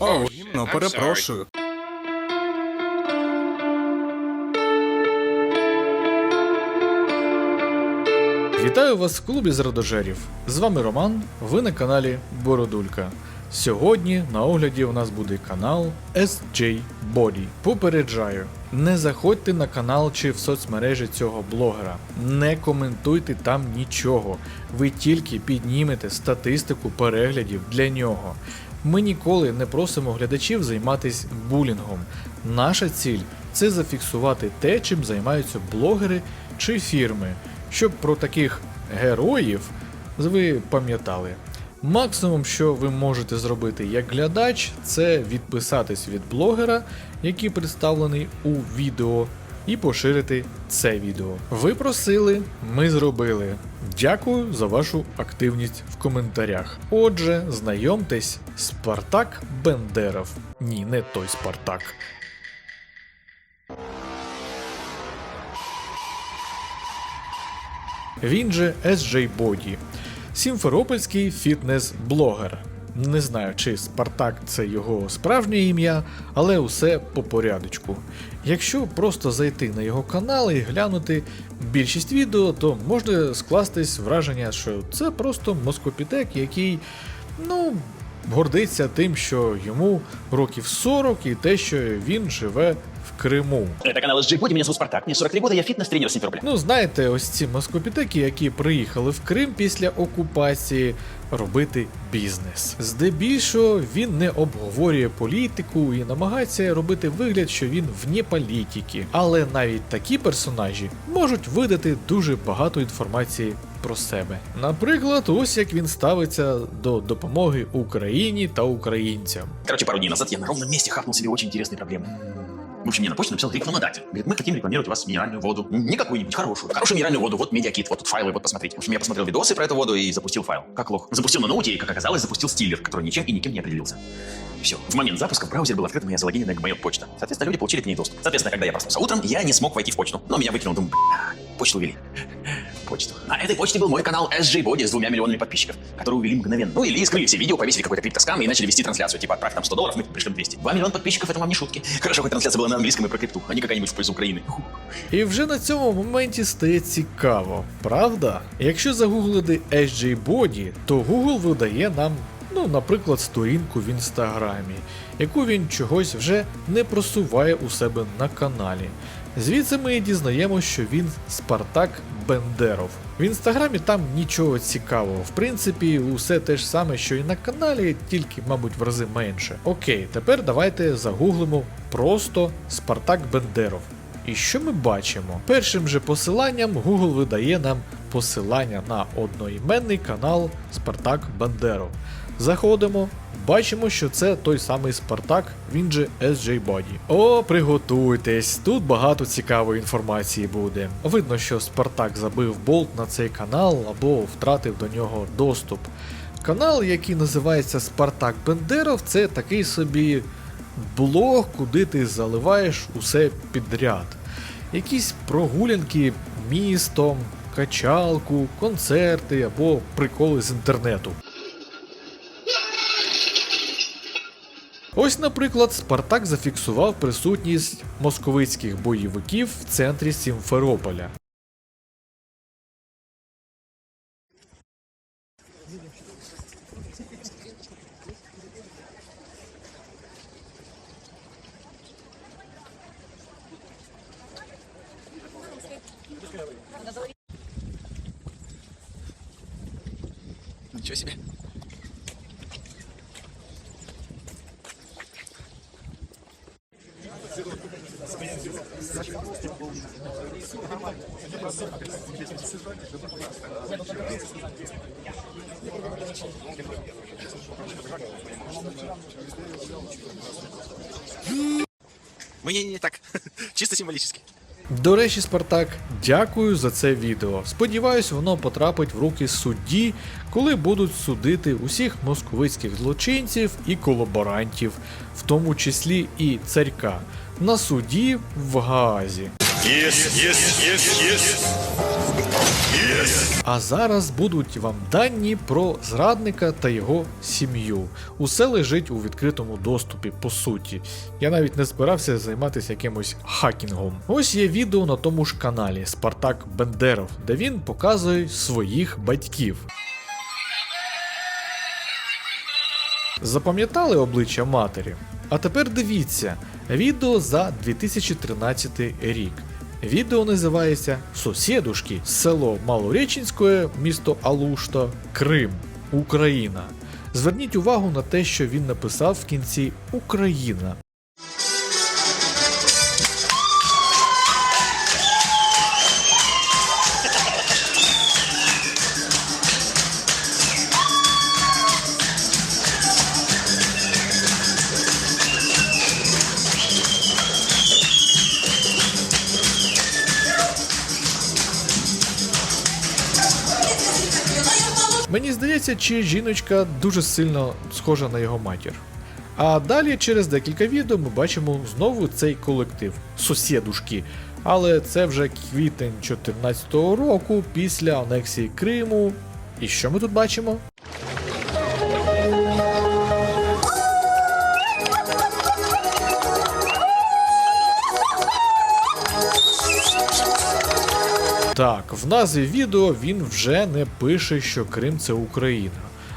О, гімно, перепрошую. Вітаю вас в клубі зрадожерів. З вами Роман, ви на каналі Бородулька. Сьогодні на огляді у нас буде канал SJ Body. Попереджаю, не заходьте на канал чи в соцмережі цього блогера, не коментуйте там нічого. Ви тільки піднімете статистику переглядів для нього. Ми ніколи не просимо глядачів займатися булінгом. Наша ціль це зафіксувати те, чим займаються блогери чи фірми, щоб про таких героїв ви пам'ятали. Максимум, що ви можете зробити як глядач, це відписатись від блогера, який представлений у відео, і поширити це відео. Ви просили, ми зробили. Дякую за вашу активність в коментарях. Отже, знайомтесь, Спартак Бендеров. Ні, не той Спартак. Він же SJ Body, сімферопольський фітнес-блогер. Не знаю, чи Спартак це його справжнє ім'я, але усе по порядочку. Якщо просто зайти на його канал і глянути більшість відео, то можна скластись враження, що це просто москопітек, який, ну, гордиться тим, що йому років 40 і те, що він живе в Криму. Это канал SG Body, меня зовут Спартак, мне 43 года, я фитнес-тренер Симферополя. Ну, знаєте, ось ці москопітеки, які приїхали в Крим після окупації робити бізнес. Здебільшого він не обговорює політику і намагається робити вигляд, що він вне політики. Але навіть такі персонажі можуть видати дуже багато інформації про себе. Наприклад, ось як він ставиться до допомоги Україні та українцям. Короче, пару дней назад я на ровном месте хапнул себе очень интересные проблемы. В общем, мне на почту написал рекламодатель. Говорит, мы хотим рекламировать у вас минеральную воду. Не какую-нибудь, хорошую. Хорошую минеральную воду. Вот медиакит, вот тут файлы, вот посмотрите. В общем, я посмотрел видосы про эту воду и запустил файл. Как лох. Запустил на ноуте и, как оказалось, запустил стиллер, который ничем и никем не определился. Все. В момент запуска в браузере была открыта моя залогиненная Gmail почта. Соответственно, люди получили к ней доступ. Соответственно, когда я проснулся утром, я не смог войти в почту. Но меня выкинул, думаю, «Бля, почту увели. Почту. На этой почте был мой канал SG Body с двумя миллионами подписчиков, которые увели мгновенно. Ну или скрыли все видео, повесили какой-то криптоскам и начали вести трансляцию. Типа, отправь там 100 долларов, мы пришлем 200. 2 миллиона подписчиков, это вам не шутки. Хорошо, хоть трансляция была на английском и про крипту, а не какая-нибудь в пользу Украины. Фу. І вже на цьому моменті стає цікаво, правда? Якщо загуглити SJ Body, то Google видає нам, ну, наприклад, сторінку в інстаграмі, яку він чогось вже не просуває у себе на каналі. Звідси ми і дізнаємося, що він Спартак Бендеров. В інстаграмі там нічого цікавого. В принципі, усе те ж саме, що і на каналі, тільки, мабуть, в рази менше. Окей, тепер давайте загуглимо просто Спартак Бендеров. І що ми бачимо? Першим же посиланням Google видає нам посилання на одноіменний канал Спартак Бандеров. Заходимо, бачимо, що це той самий Спартак, він же SJ Body. О, приготуйтесь, тут багато цікавої інформації буде. Видно, що Спартак забив болт на цей канал або втратив до нього доступ. Канал, який називається Спартак Бендеров, це такий собі блог, куди ти заливаєш усе підряд. Якісь прогулянки містом, качалку, концерти або приколи з інтернету. Ось, наприклад, Спартак зафіксував присутність московицьких бойовиків в центрі Сімферополя. Ничего себе. Мы не, так, чисто символически. До речі, Спартак, дякую за це відео. Сподіваюсь, воно потрапить в руки судді, коли будуть судити усіх московицьких злочинців і колаборантів, в тому числі і царька, на суді в Гаазі. А зараз будуть вам дані про зрадника та його сім'ю. Усе лежить у відкритому доступі, по суті. Я навіть не збирався займатися якимось хакінгом. Ось є відео на тому ж каналі Спартак Бендеров, де він показує своїх батьків. Запам'ятали обличчя матері? А тепер дивіться відео за 2013 рік. Відео називається Сусідушки, село Малореченське, місто Алушта, Крим, Україна. Зверніть увагу на те, що він написав в кінці Україна. Мені здається, чи жіночка дуже сильно схожа на його матір. А далі, через декілька відео, ми бачимо знову цей колектив сусідушки. Але це вже квітень 2014 року, після анексії Криму. І що ми тут бачимо? Так, в назві відео він вже не пише, що Крим це Україна.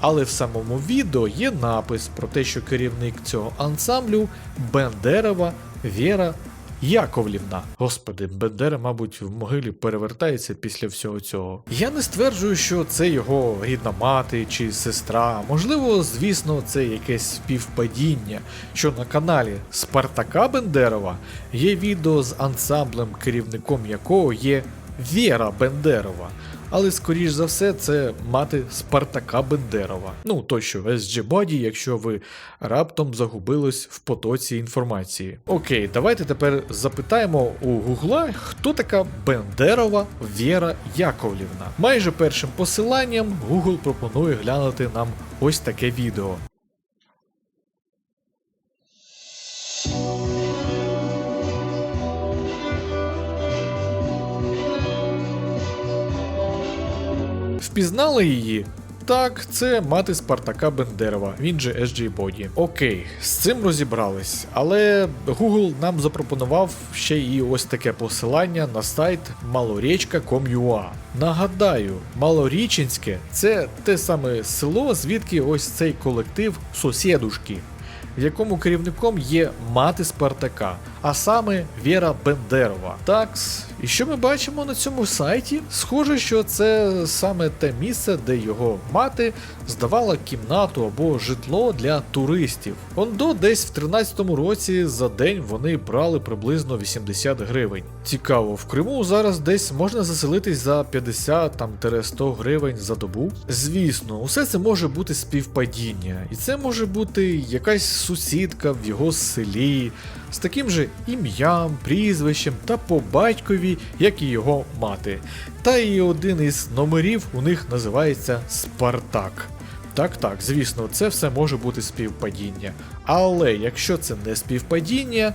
Але в самому відео є напис про те, що керівник цього ансамблю Бендерова Віра Яковлівна. Господи, Бендера, мабуть, в могилі перевертається після всього цього. Я не стверджую, що це його рідна мати чи сестра. Можливо, звісно, це якесь співпадіння, що на каналі Спартака Бендерова є відео з ансамблем, керівником якого є Віра Бендерова. Але скоріш за все, це мати Спартака Бендерова. Ну той що SG Body, якщо ви раптом загубились в потоці інформації. Окей, давайте тепер запитаємо у Гугла, хто така Бендерова Віра Яковлівна. Майже першим посиланням Google пропонує глянути нам ось таке відео. Впізнали її? Так, це мати Спартака Бендерова, він же SG Body. Окей, з цим розібрались, але Google нам запропонував ще і ось таке посилання на сайт malorечка.com.ua. Нагадаю, Малоріченське це те саме село, звідки ось цей колектив сусідушки в якому керівником є мати Спартака, а саме Віра Бендерова. Такс. І що ми бачимо на цьому сайті? Схоже, що це саме те місце, де його мати здавала кімнату або житло для туристів. Ондо десь в 13-му році за день вони брали приблизно 80 гривень. Цікаво, в Криму зараз десь можна заселитись за 50 там 100 гривень за добу. Звісно, усе це може бути співпадіння, і це може бути якась сусідка в його селі з таким же ім'ям, прізвищем та по батькові, як і його мати. Та і один із номерів у них називається Спартак. Так, так, звісно, це все може бути співпадіння. Але якщо це не співпадіння,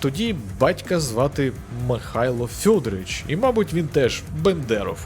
тоді батька звати Михайло Фьодорович, і, мабуть, він теж Бендеров.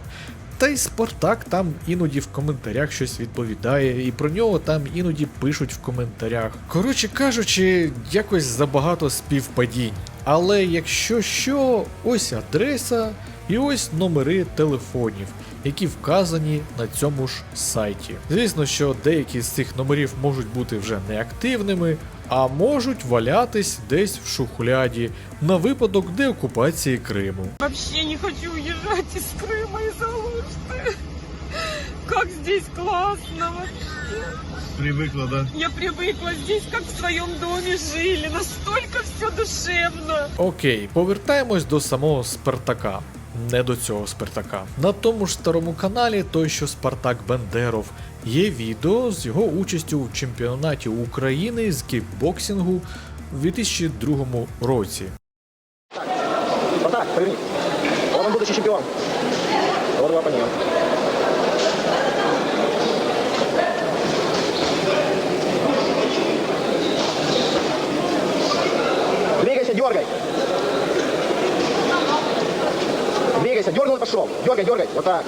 Та й Спартак там іноді в коментарях щось відповідає, і про нього там іноді пишуть в коментарях. Коротше кажучи, якось забагато співпадінь. Але якщо що, ось адреса і ось номери телефонів, які вказані на цьому ж сайті. Звісно, що деякі з цих номерів можуть бути вже неактивними, а можуть валятись десь в шухляді на випадок деокупації Криму. Вообще не хочу уезжать из Крыма из Алушты. Как здесь классно вообще. Привыкла, да? Я привыкла здесь, как в своем доме жили. Настолько все душевно. Окей, повертаємось до самого Спартака. Не до цього Спартака. На тому ж старому каналі, той що Спартак Бендеров, є відео з його участю в чемпіонаті України з кікбоксингу у 2002 році. Спартак, поверни. Он будущий чемпион. Вот по. Двигайся, дергай. Пошел. Дергай, дергай. Вот так.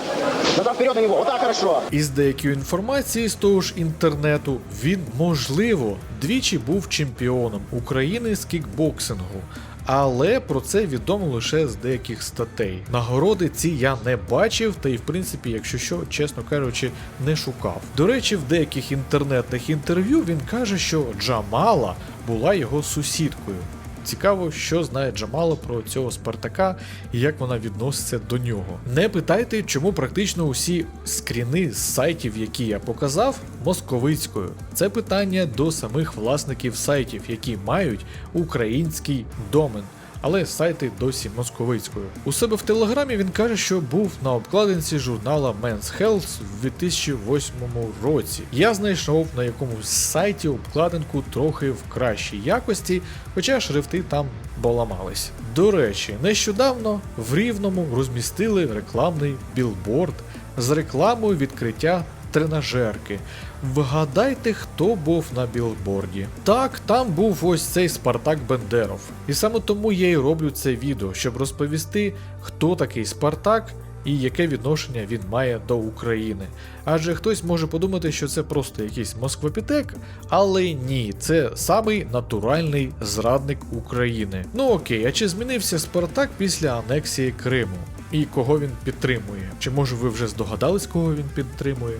Назад вперед на него. Вот так хорошо. Із деякої інформації з того ж інтернету він, можливо, двічі був чемпіоном України з кікбоксингу. Але про це відомо лише з деяких статей. Нагороди ці я не бачив, та й в принципі, якщо що, чесно кажучи, не шукав. До речі, в деяких інтернетних інтерв'ю він каже, що Джамала була його сусідкою. Цікаво, що знає Джамала про цього Спартака і як вона відноситься до нього. Не питайте, чому практично усі скріни з сайтів, які я показав, московицькою. Це питання до самих власників сайтів, які мають український домен. Але сайти досі московицькою. У себе в телеграмі він каже, що був на обкладинці журнала Men's Health в 2008 році. Я знайшов на якомусь сайті обкладинку трохи в кращій якості, хоча шрифти там поламались. До речі, нещодавно в Рівному розмістили рекламний білборд з рекламою відкриття тренажерки. Вгадайте, хто був на білборді. Так, там був ось цей Спартак Бендеров. І саме тому я і роблю це відео, щоб розповісти, хто такий Спартак і яке відношення він має до України. Адже хтось може подумати, що це просто якийсь москвопітек, але ні, це самий натуральний зрадник України. Ну окей, а чи змінився Спартак після анексії Криму? І кого він підтримує? Чи може ви вже здогадались, кого він підтримує?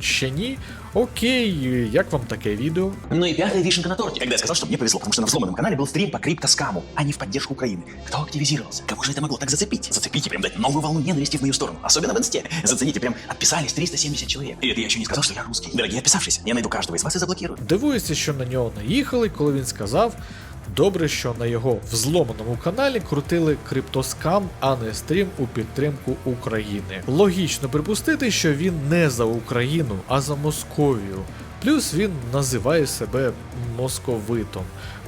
Ще ні? Окей, як вам таке відео? Ну и пятая вишенка на торте. Когда я сказал, что мне повезло, потому что на взломанном канале был стрим по криптоскаму, а не в поддержку Украины. Кто активизировался? Кого же это могло так зацепить? Зацепить и прям дать новую волну ненависти в мою сторону. Особенно в инсте. Зацените, прям отписались 370 человек. И это я еще не сказал, что я русский. Дорогие отписавшиеся, я найду каждого из вас и заблокирую. Дивуюся, що на нього наїхали, коли він сказав. Добре, що на його взломаному каналі крутили криптоскам, а не стрім у підтримку України. Логічно припустити, що він не за Україну, а за Московію. Плюс він називає себе московитом,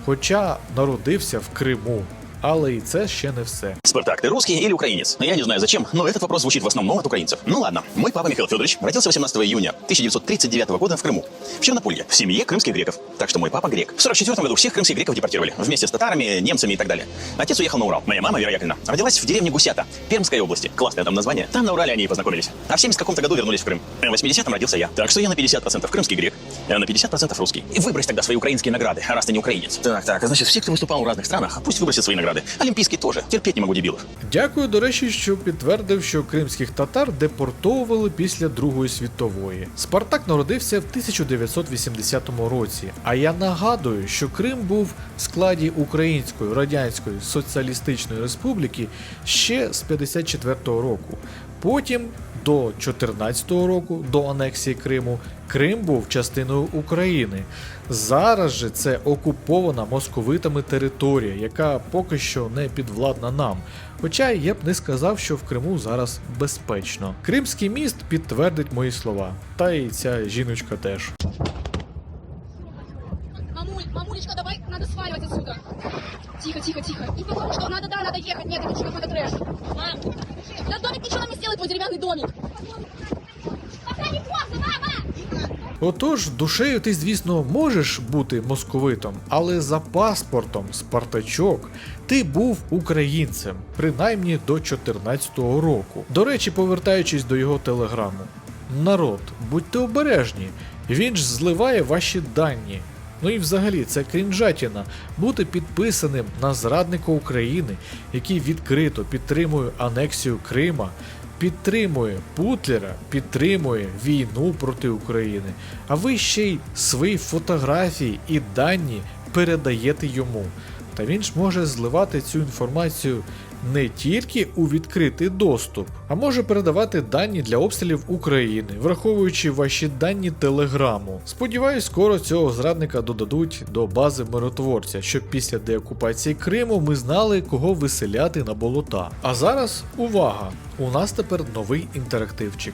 хоча народився в Криму. Але і це ще не все. Спартак, ты русский или украинец? Я не знаю зачем, но этот вопрос звучит в основном от украинцев. Ну ладно, мой папа Михаил Федорович родился 18 июня 1939 года в Крыму, в Чернополье, в семье крымских греков. Так что мой папа грек. В 44 году всех крымских греков депортировали, вместе с татарами, немцами и так далее. Отец уехал на Урал. Моя мама, вероятно, родилась в деревне Гусята, Пермской области. Классное там название. Там на Урале они и познакомились. А в 70 каком-то году вернулись в Крым. В 80-м родился я. Так что я на 50% крымский грек, а на 50% русский. И выбрось тогда свои украинские награды, раз ты не украинец. Так, так, значит, все, кто выступал в разных странах, пусть выбросят свои награды. Олимпийские тоже. Терпеть не могу дебилов. Дякую, до речі, що підтвердив, що кримських татар депортовували після Другої світової. Спартак народився в 1980 році. А я нагадую, що Крим був в складі Української Радянської Соціалістичної Республіки ще з 54-го року. Потім до 14-го року, до анексії Криму, Крим був частиною України. Зараз же це окупована московитами територія, яка поки що не підвладна нам. Хоча я б не сказав, що в Криму зараз безпечно. Кримський міст підтвердить мої слова, та й ця жіночка теж. Мамуль, мамулечка, давай, надо сваливать отсюда. Тихо, тихо, тихо. И потому что надо, да, надо ехать. Нет, это что какой-то трэш. Мам, да домик ничего нам не сделает, твой деревянный домик. Пока не поздно, мама! Отож, душею ти, звісно, можеш бути московитом, але за паспортом Спартачок ти був українцем, принаймні до 14-го року. До речі, повертаючись до його телеграму. Народ, будьте обережні, він ж зливає ваші дані. Ну і взагалі це крінжатіна бути підписаним на зрадника України, який відкрито підтримує анексію Крима, підтримує Путлера, підтримує війну проти України, а ви ще й свої фотографії і дані передаєте йому. Та він ж може зливати цю інформацію не тільки у відкритий доступ, а може передавати дані для обстрілів України, враховуючи ваші дані телеграму. Сподіваюсь, скоро цього зрадника додадуть до бази миротворця, щоб після деокупації Криму ми знали, кого виселяти на болота. А зараз увага! У нас тепер новий інтерактивчик.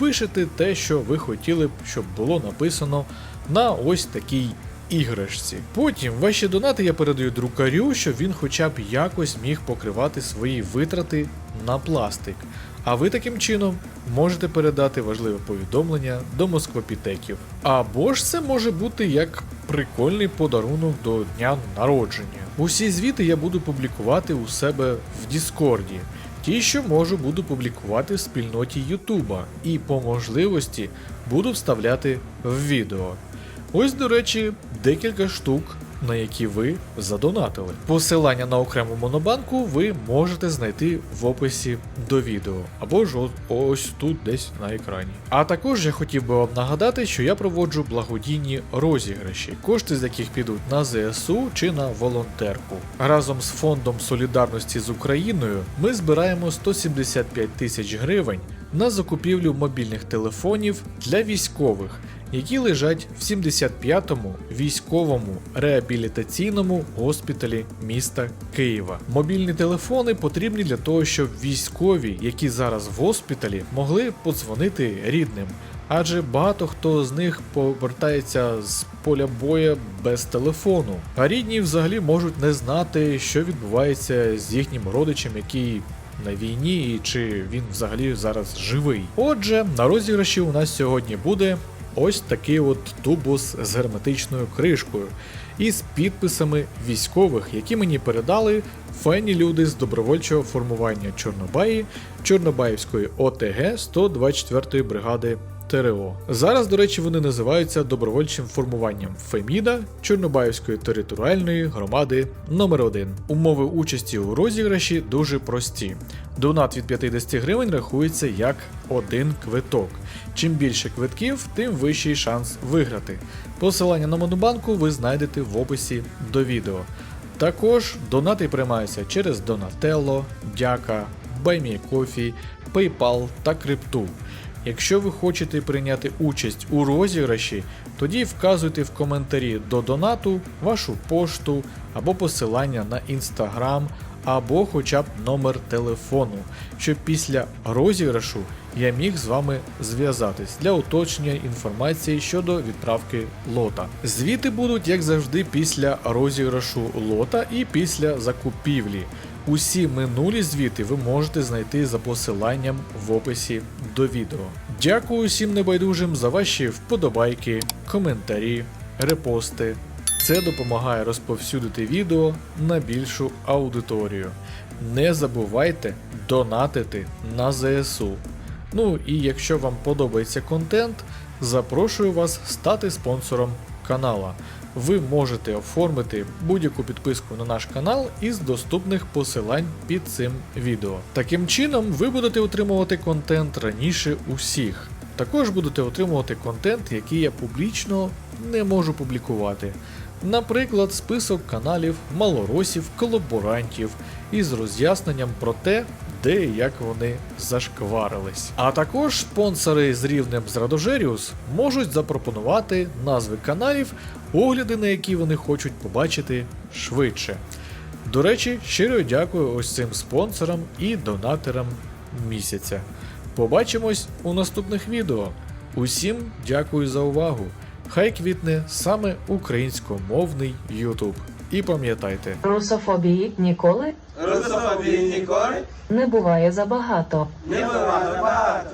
пишете те, що ви хотіли б, щоб було написано на ось такій іграшці. Потім ваші донати я передаю друкарю, щоб він хоча б якось міг покривати свої витрати на пластик. А ви таким чином можете передати важливе повідомлення до москвопітеків. Або ж це може бути як прикольний подарунок до дня народження. Усі звіти я буду публікувати у себе в Діскорді. Ті, що можу, буду публікувати в спільноті Ютуба і по можливості буду вставляти в відео. Ось, до речі, декілька штук, на які ви задонатили. Посилання на окрему монобанку ви можете знайти в описі до відео, або ж ось тут десь на екрані. А також я хотів би вам нагадати, що я проводжу благодійні розіграші, кошти з яких підуть на ЗСУ чи на волонтерку. Разом з фондом солідарності з Україною ми збираємо 175 тисяч гривень на закупівлю мобільних телефонів для військових, які лежать в 75-му військовому реабілітаційному госпіталі міста Києва. Мобільні телефони потрібні для того, щоб військові, які зараз в госпіталі, могли подзвонити рідним. Адже багато хто з них повертається з поля боя без телефону, а рідні взагалі можуть не знати, що відбувається з їхнім родичем, який на війні і чи він взагалі зараз живий. Отже, на розіграші у нас сьогодні буде ось такий от тубус з герметичною кришкою і з підписами військових, які мені передали файні люди з добровольчого формування Чорнобаї Чорнобаївської ОТГ 124 бригади. ТРО. Зараз, до речі, вони називаються добровольчим формуванням Феміда Чорнобаївської територіальної громади номер 1 Умови участі у розіграші дуже прості. Донат від 50 гривень рахується як один квиток. Чим більше квитків, тим вищий шанс виграти. Посилання на монобанку ви знайдете в описі до відео. Також донати приймаються через Donatello, Дяка, BuyMeCoffee, PayPal та Крипту. Якщо ви хочете прийняти участь у розіграші, тоді вказуйте в коментарі до донату вашу пошту або посилання на інстаграм, або хоча б номер телефону, щоб після розіграшу я міг з вами зв'язатись для уточнення інформації щодо відправки лота. Звіти будуть, як завжди, після розіграшу лота і після закупівлі. Усі минулі звіти ви можете знайти за посиланням в описі до відео. Дякую всім небайдужим за ваші вподобайки, коментарі, репости. Це допомагає розповсюдити відео на більшу аудиторію. Не забувайте донатити на ЗСУ. Ну і якщо вам подобається контент, запрошую вас стати спонсором канала. Ви можете оформити будь-яку підписку на наш канал із доступних посилань під цим відео. Таким чином, ви будете отримувати контент раніше усіх. Також будете отримувати контент, який я публічно не можу публікувати. Наприклад, список каналів малоросів, колаборантів із роз'ясненням про те, де і як вони зашкварились. А також спонсори з рівнем з Радожеріус можуть запропонувати назви каналів, огляди на які вони хочуть побачити швидше. До речі, щиро дякую ось цим спонсорам і донаторам місяця. Побачимось у наступних відео. Усім дякую за увагу. Хай квітне саме українськомовний YouTube. І пам'ятайте, Русофобії ніколи Русофобії ніколи не буває забагато. не буває багато.